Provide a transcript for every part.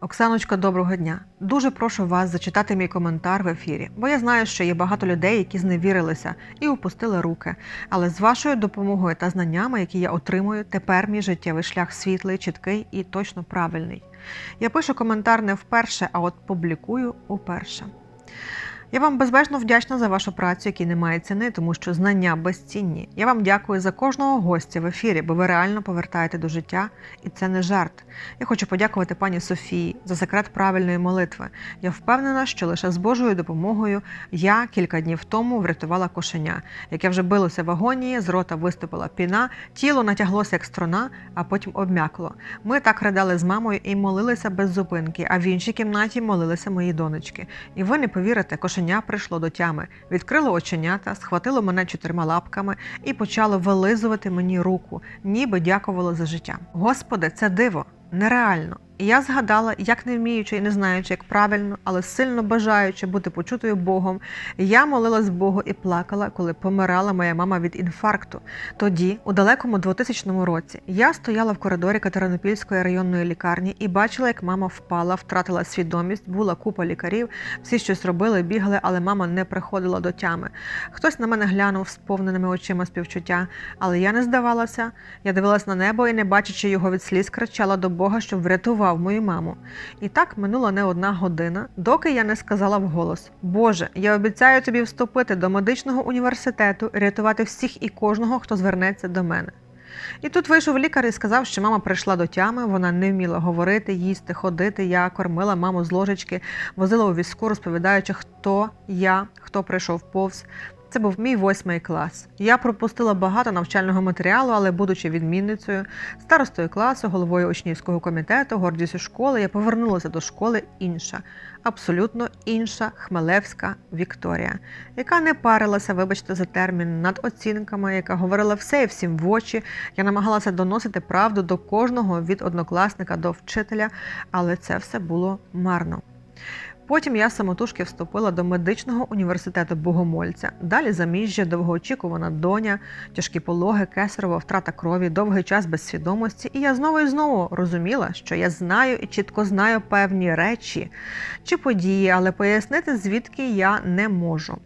Оксаночка, доброго дня. Дуже прошу вас зачитати мій коментар в ефірі, бо я знаю, що є багато людей, які зневірилися і опустили руки. Але з вашою допомогою та знаннями, які я отримую, тепер мій життєвий шлях світлий, чіткий і точно правильний. Я пишу коментар не вперше, а от публікую уперше. Я вам безбежно вдячна за вашу працю, якій немає ціни, тому що знання безцінні. Я вам дякую за кожного гостя в ефірі, бо ви реально повертаєте до життя, і це не жарт. Я хочу подякувати пані Софії за секрет правильної молитви. Я впевнена, що лише з Божою допомогою я кілька днів тому врятувала кошеня, яке вже билося в агонії, з рота виступила піна, тіло натяглося як струна, а потім обмякло. Ми так ридали з мамою і молилися без зупинки, а в іншій кімнаті молилися мої донечки. І ви не повірите, кошеня прийшло до тями, відкрило оченята, схватило мене чотирма лапками і почало вилизувати мені руку, ніби дякувало за життя. Господи, це диво, нереально. І я згадала, як не вміючи і не знаючи, як правильно, але сильно бажаючи бути почутою Богом, я молилась Богу і плакала, коли помирала моя мама від інфаркту. Тоді, у далекому 2000 році, я стояла в коридорі Катеринопільської районної лікарні і бачила, як мама впала, втратила свідомість, була купа лікарів, всі щось робили, бігали, але мама не приходила до тями. Хтось на мене глянув з повненими очима співчуття, але я не здавалася. Я дивилась на небо і, не бачачи його від сліз, кричала до Бога, щоб врятував мою маму. І так минула не одна година, доки я не сказала вголос: Боже, я обіцяю тобі вступити до медичного університету рятувати всіх і кожного, хто звернеться до мене. І тут вийшов лікар і сказав, що мама прийшла до тями, вона не вміла говорити, їсти, ходити. Я кормила маму з ложечки, возила у візку, розповідаючи, хто я, хто прийшов повз. Це був мій восьмий клас. Я пропустила багато навчального матеріалу, але, будучи відмінницею, старостою класу, головою учнівського комітету, гордістю школи, я повернулася до школи інша, абсолютно інша Хмелевська Вікторія, яка не парилася, вибачте, за термін над оцінками, яка говорила все і всім в очі. Я намагалася доносити правду до кожного від однокласника до вчителя, але це все було марно. Потім я самотужки вступила до медичного університету Богомольця. Далі заміжжя, довгоочікувана доня, тяжкі пологи, кесарова втрата крові, довгий час без свідомості. І я знову і знову розуміла, що я знаю і чітко знаю певні речі чи події, але пояснити звідки я не можу.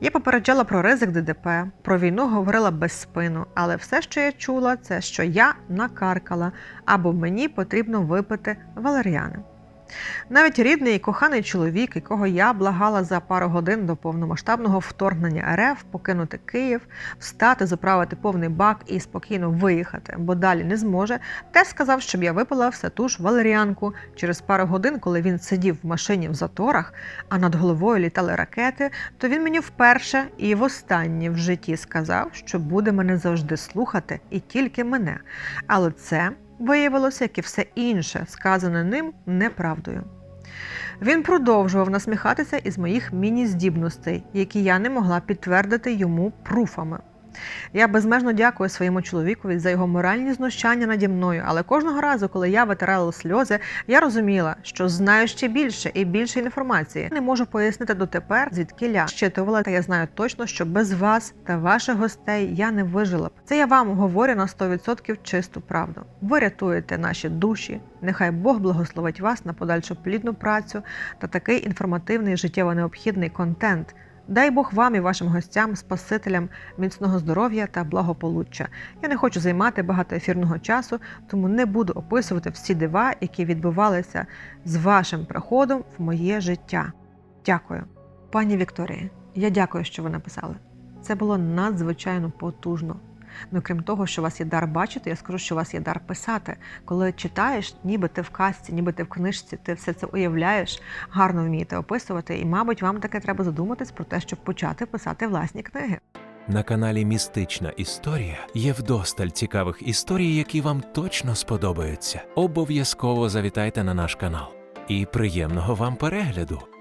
Я попереджала про ризик ДДП, про війну говорила без спину, але все, що я чула, це що я накаркала або мені потрібно випити валеріани. Навіть рідний і коханий чоловік, якого я благала за пару годин до повномасштабного вторгнення РФ покинути Київ, встати, заправити повний бак і спокійно виїхати, бо далі не зможе, теж сказав, щоб я випила все ту ж валеріанку. Через пару годин, коли він сидів в машині в заторах, а над головою літали ракети, то він мені вперше і востаннє в житті сказав, що буде мене завжди слухати і тільки мене. Але це виявилося, як і все інше, сказане ним неправдою. Він продовжував насміхатися із моїх міні-здібностей, які я не могла підтвердити йому пруфами. Я безмежно дякую своєму чоловікові за його моральні знущання наді мною, але кожного разу, коли я витирала сльози, я розуміла, що знаю ще більше і більше інформації. Не можу пояснити дотепер, звідки я щитувала, та я знаю точно, що без вас та ваших гостей я не вижила б. Це я вам говорю на 100% чисту правду. Ви рятуєте наші душі. Нехай Бог благословить вас на подальшу плідну працю та такий інформативний життєво необхідний контент. Дай Бог вам і вашим гостям, спасителям міцного здоров'я та благополуччя. Я не хочу займати багато ефірного часу, тому не буду описувати всі дива, які відбувалися з вашим приходом в моє життя. Дякую, пані Вікторії. Я дякую, що ви написали. Це було надзвичайно потужно. Ну, крім того, що у вас є дар бачити, я скажу, що у вас є дар писати. Коли читаєш, ніби ти в казці, ніби ти в книжці, ти все це уявляєш, гарно вмієте описувати, і, мабуть, вам таке треба задуматись про те, щоб почати писати власні книги. На каналі Містична історія є вдосталь цікавих історій, які вам точно сподобаються. Обов'язково завітайте на наш канал. І приємного вам перегляду!